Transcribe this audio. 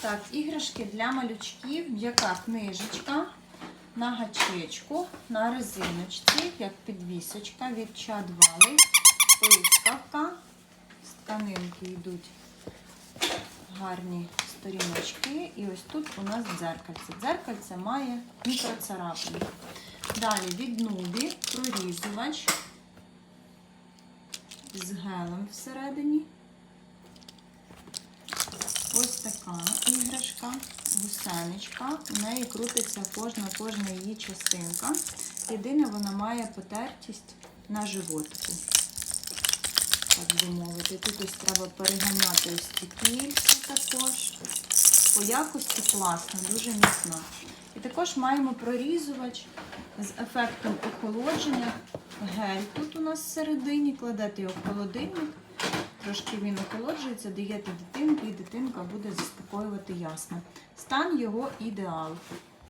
Так, іграшки для малючків, м'яка книжечка на гачечку, на резиночці, як підвісочка від чадвали, блискавка. З тканинки йдуть гарні сторіночки. І ось тут у нас дзеркальце. Дзеркальце має мікроцарапини. Далі від нубі прорізувач з гелем всередині. Ось така іграшка, гусеничка. У неї крутиться кожна кожна її частинка. Єдине, вона має потертість на животику. Так би мовити. Тут ось треба переганяти ось ці кільця також. По якості класно, дуже міцна. І також маємо прорізувач з ефектом охолодження. Гель тут у нас всередині, кладете його в холодильник. Трошки він охолоджується, даєте дитинку, і дитинка буде заспокоювати ясно. Стан його ідеал.